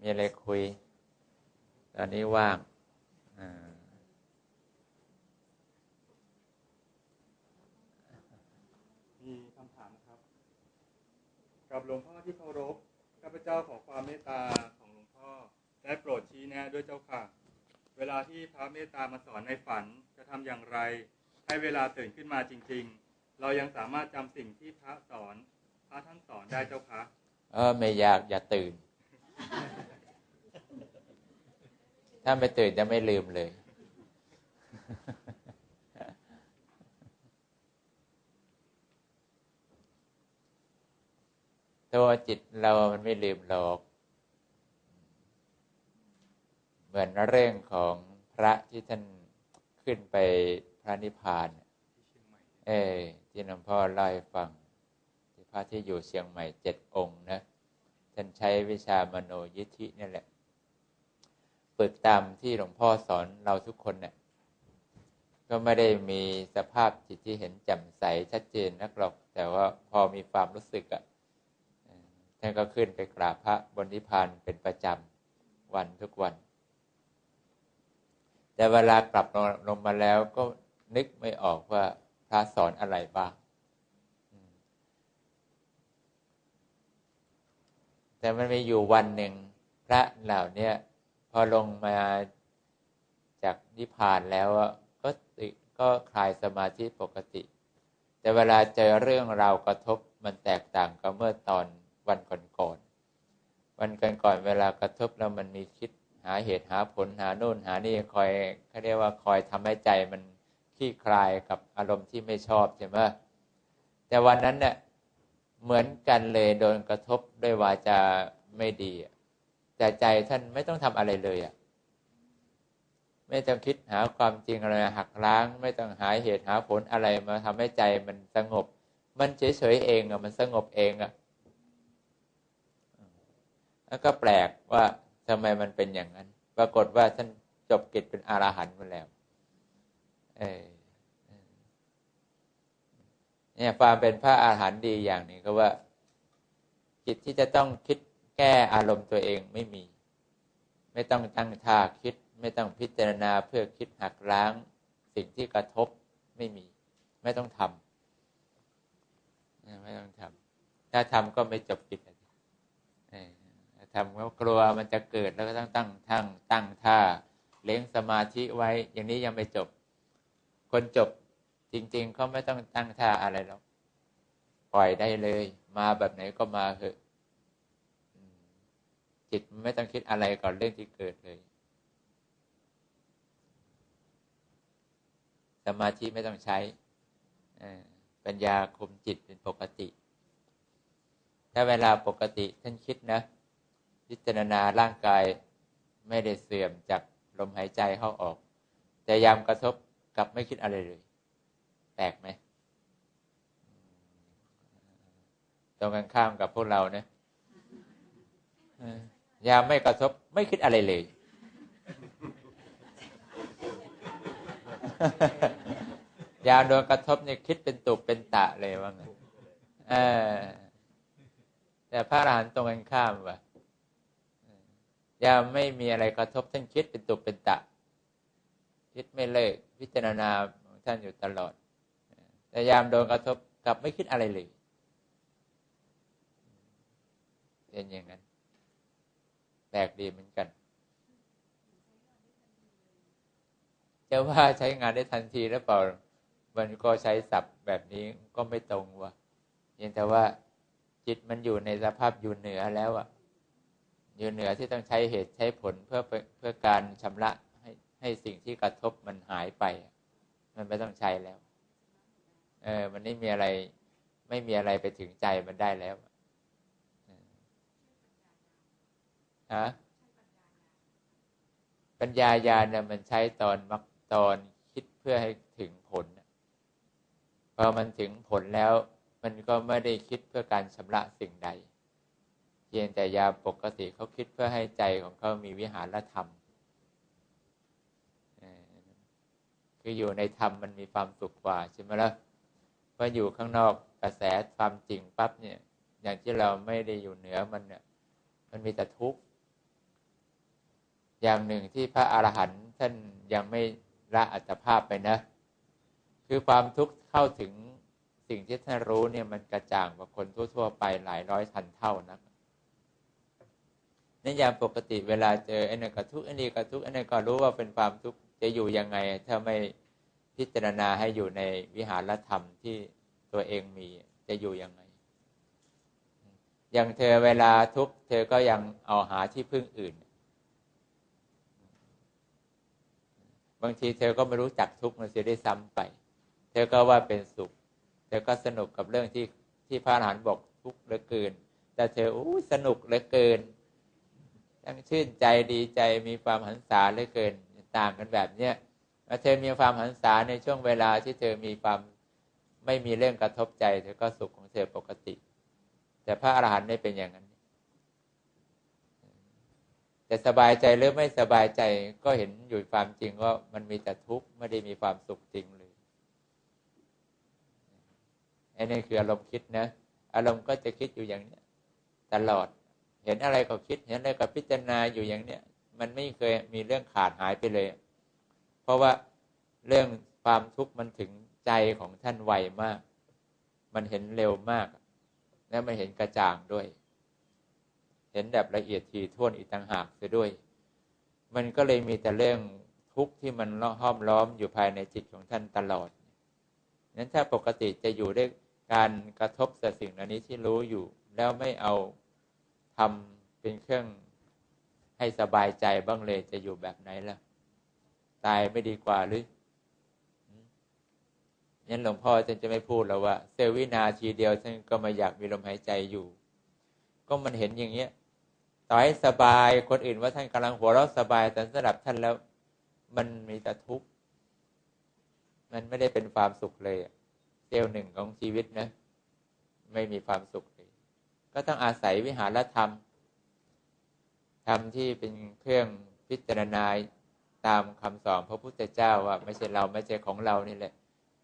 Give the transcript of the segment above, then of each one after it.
มีอะไรคุย ตอนนี้ว่างมีคำถามนะครับ กับหลวงพ่อที่เคารพข้าพเจ้าขอความเมตตาของหลวงพ่อได้โปรดชี้แนะด้วยเจ้าค่ะ เวลาที่พระเมตตามาสอนในฝันจะทำอย่างไร ให้เวลาตื่นขึ้นมาจริง ๆ เรายังสามารถจำสิ่งที่พระสอน พระท่านสอนได้เจ้าคะเออไม่อยากอย่าตื่น ถ้าไม่ตื่นจะไม่ลืมเลย ตัวจิตเรามันไม่ลืมหรอก เหมือนเรื่องของพระที่ท่านขึ้นไปพระนิพพาน เออที่หลวงพ่อเล่าให้ฟัง ที่พระที่อยู่เชียงใหม่เจ็ดองค์นะ ท่านใช้วิชามโนยิธินี่แหละฝึกตามที่หลวงพ่อสอนเราทุกคนเนะี่ยก็ไม่ได้มีสภาพจิตที่เห็นแจ่มใสชัดเจนนักหรอก แต่ว่าพอมีความรู้สึกอะ่ะท่านก็ขึ้นไปกราบพระบนนิพพานเป็นประจำวันทุกวัน แต่เวลากลับลงมาแล้วก็นึกไม่ออกว่าพระสอนอะไรบ้าง แต่มันมีอยู่วันหนึ่งพระเหล่านี้พอลงมาจากนิพพานแล้วก็ติก็คลายสมาธิปกติ แต่เวลาเจอเรื่องราวกระทบมันแตกต่างกับเมื่อตอนวันก่อนๆวันก่อนๆเวลากระทบแล้วมันมีคิดหาเหตุหาผลหาโน่นหานี่คอยเขาเรียกว่าคอยทำให้ใจมันขี้คลายกับอารมณ์ที่ไม่ชอบใช่ไหมแต่วันนั้นเนี่ยเหมือนกันเลยโดนกระทบ ด้วยวาจาไม่ดี แต่ใจท่านไม่ต้องทำอะไรเลยอะไม่ต้องคิดหาความจริงอะไรหักล้าง ไม่ต้องหาเหตุหาผลอะไรมาทำให้ใจมันสงบ มันเฉยๆเองอะมันสงบเองอะแล้วก็แปลกว่าทำไมมันเป็นอย่างนั้น ปรากฏว่าท่านจบกิจเป็นอรหันต์มาแล้วเออเนี่ยความเป็นพระอาหารหันต์ดีอย่างนึ่งก็ว่า จิตที่จะต้องคิดแก้อารมณ์ตัวเองไม่มี ไม่ต้องตั้งท่าคิด ไม่ต้องพิจารณาเพื่อคิดหักล้าง สิ่งที่กระทบไม่มี ไม่ต้องทำไม่ต้องทำถ้าทำก็ไม่จบกิจทำก็กลัวมันจะเกิดแล้วก็ต้องตั้งทั้งตั้งท่าเลี้ยงสมาธิไว้ อย่างนี้ยังไม่จบ คนจบจริง ๆ เขาไม่ต้องตั้งท่าอะไรหรอก ปล่อยได้เลย มาแบบไหนก็มาเถอะจิตไม่ต้องคิดอะไรก่อนเรื่องที่เกิดเลย สมาธิไม่ต้องใช้ปัญญาคุมจิตเป็นปกติ ถ้าเวลาปกติท่านคิดนะ พิจารณาร่างกายไม่ได้เสื่อมจากลมหายใจเข้าออก แต่ยามกระทบกับไม่คิดอะไรเลย แปลกไหมต รงกันข้ามกับพวกเราเนี่ยยามไม่กระทบไม่คิดอะไรเลย ยามโดนกระทบเนี่ยคิดเป็นตุเป็นตะเลยว่าไงแต่พระอรหันต์ตรงกันข้ามว่ะยามไม่มีอะไรกระทบท่านคิดเป็นตุเป็นตะ คิดไม่เลิกพิจารณาท่านอยู่ตลอดแต่ยามโดนกระทบกลับไม่คิดอะไรเลย เป็นอย่างนั้นแปลกดีเหมือนกันจะว่าใช้งานได้ทันทีหรือเปล่า มันก็ใช้ศัพท์แบบนี้ก็ไม่ตรงว่ะยังแต่ว่าจิตมันอยู่ในสภาพอยู่เหนือแล้วอะอยู่เหนือที่ต้องใช้เหตุใช้ผลเพื่อเพื่อการชำระให้ให้สิ่งที่กระทบมันหายไป มันไม่ต้องใช้แล้ว เออ มันไม่มีอะไร ไม่มีอะไรไปถึงใจมันได้แล้ว ฮะปัญญาญาณเนี่ยมันใช้ตอนมักตอนคิดเพื่อให้ถึงผลพอมันถึงผลแล้ว มันก็ไม่ได้คิดเพื่อการชำระสิ่งใดเพียงแต่ยาปกติเขาคิดเพื่อให้ใจของเขามีวิหารธรรมคืออยู่ในธรรมมันมีความสุขกว่าใช่ไหมล่ะพออยู่ข้างนอกกระแสความจริงปั๊บเนี่ย อย่างที่เราไม่ได้อยู่เหนือมันเนี่ยมมันมีแต่ทุกข์ อย่างหนึ่งที่พระอรหันต์ท่านยังไม่ละอัตภาพไปนะ คือความทุกข์เข้าถึงสิ่งที่ท่านรู้เนี่ยมันกระจ่างกว่าคนทั่ว ๆ ไปหลายร้อยพันเท่านะในยามปกติเวลาเจอไอ้นั่นก็ทุกข์ไอ้นี่ก็ทุกข์ไอ้นั่นก็รู้ว่าเป็นความทุกข์จะอยู่ยังไง ถ้าไม่พิจารณาให้อยู่ในวิหารธรรมที่ตัวเองมีจะอยู่ยังไง อย่างเธอเวลาทุกข์เธอก็ยังเอาหาที่พึ่งอื่น บางทีเธอก็ไม่รู้จักทุกข์มันเสียได้ซ้ำไป เธอก็ว่าเป็นสุข เธอก็สนุกกับเรื่องที่ที่พระอรหันต์บอกทุกข์เหลือเกิน แต่เธออู้สนุกเหลือเกินทั้งชื่นใจดีใจมีความหันษาเหลือเกินต่างกันแบบเนี้ยเธอมีความหันษาในช่วงเวลาที่เธอมีความไม่มีเรื่องกระทบใจ เธอก็สุขของเธอปกติ แต่พระอรหันต์ไม่เป็นอย่างนั้น แต่สบายใจหรือไม่สบายใจก็เห็นอยู่ความจริงว่ามันมีแต่ทุกข์ไม่ได้มีความสุขจริงเลยอันนี้คืออารมณ์คิดนะ อารมณ์ก็จะคิดอยู่อย่างเนี้ยตลอด เห็นอะไรก็คิด เห็นอะไรก็พิจารณาอยู่อย่างเนี้ยมันไม่เคยมีเรื่องขาดหายไปเลย เพราะว่าเรื่องความทุกข์มันถึงใจของท่านไวมาก มันเห็นเร็วมาก และมันเห็นกระจ่างด้วย เห็นแบบละเอียดถี่ถ้วนอีกต่างหากเสียด้วย มันก็เลยมีแต่เรื่องทุกข์ที่มันห้อมล้อมอยู่ภายในจิตของท่านตลอดนั้นถ้าปกติจะอยู่ด้วยการกระทบต่สิ่งเหล่านี้ที่รู้อยู่ แล้วไม่เอาทำเป็นเครื่องให้สบายใจบ้างเลยจะอยู่แบบไหนล่ะ ตายไม่ดีกว่าหรือยันหลวงพ่อท่านจะไม่พูดแล้วว่าเซลวินาทีเดียวท่านก็มาอยากมีลมหายใจอยู่ ก็มันเห็นอย่างเงี้ย ต่อให้สบายคนอื่นว่าท่านกำลังหัวเราะสบายแต่สำหรับท่านแล้ว มันมีแต่ทุกข์มันไม่ได้เป็นความสุขเลยเซลล์หนึ่งของชีวิตนะ ไม่มีความสุขเลย ก็ต้องอาศัยวิหารธรรมธรรมที่เป็นเครื่องพิจารณาตามคำสอนพระพุทธเจ้าว่าไม่ใช่เราไม่ใช่ของเรานี่แหละ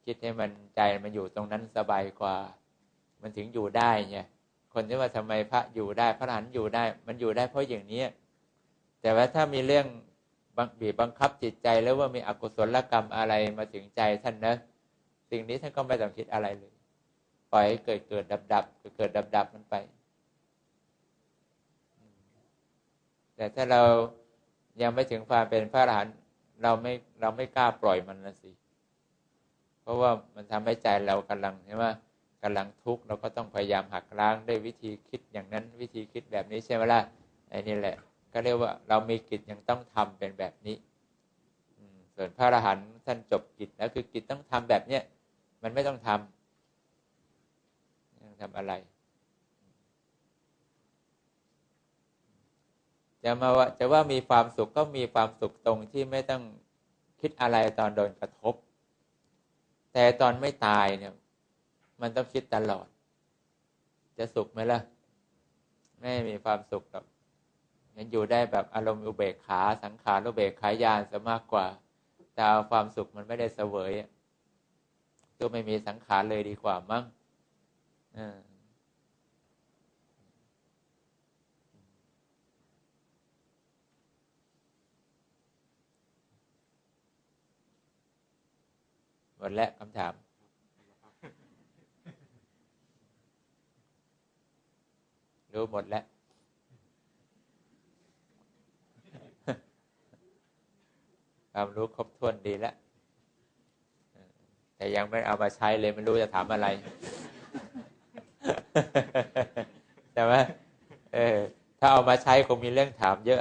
คิดให้มันใจมันอยู่ตรงนั้นสบายกว่า มันถึงอยู่ได้เนี่ย คนที่ว่าทำไมพระอยู่ได้พระอรหันต์อยู่ได้ มันอยู่ได้เพราะอย่างนี้แต่ว่าถ้ามีเรื่องบังบีบบังคับจิตใจแล้วว่ามีอกุศลกรรมอะไรมาถึงใจท่านนะสิ่งนี้ท่านก็ไม่ต้องคิดอะไรเลย ปล่อยให้เกิดเกิดดับดับเกิดดับดับมันไป แต่ถ้าเรายังไม่ถึงความเป็นพระอรหันต์เราไม่เราไม่กล้าปล่อยมันนะสิ เพราะว่ามันทำให้ใจเรากำลังใช่ไหม กำลังทุกข์เราก็ต้องพยายามหักล้างด้วยวิธีคิดอย่างนั้นวิธีคิดแบบนี้ใช่ไหมล่ะไอ้นี่แหละ ก็เรียกว่าเรามีกิจยังต้องทำเป็นแบบนี้ส่วนพระอรหันต์ท่านจบกิจแล้วคือกิจต้องทำแบบเนี้ยมันไม่ต้องทำต้องทำอะไรจะมาว่าจะว่ามีความสุขก็มีความสุขตรงที่ไม่ต้องคิดอะไรตอนโดนกระทบ แต่ตอนไม่ตายเนี่ย มันต้องคิดตลอด จะสุขไหมล่ะ ไม่มีความสุขหรอกมันอยู่ได้แบบอารมณ์อุเบกขาสังขารอุเบกขายานซะมากกว่า แต่ความสุขมันไม่ได้เสวยตัวไม่มีสังขารเลยดีกว่ามั้งหมดแล้วคำถาม รู้หมดแล้ว ความรู้ครบถ้วนดีแล้ว แต่ยังไม่เอามาใช้เลยไม่รู้จะถามอะไร แต่ว่าเออ ถ้าเอามาใช้คงมีเรื่องถามเยอะ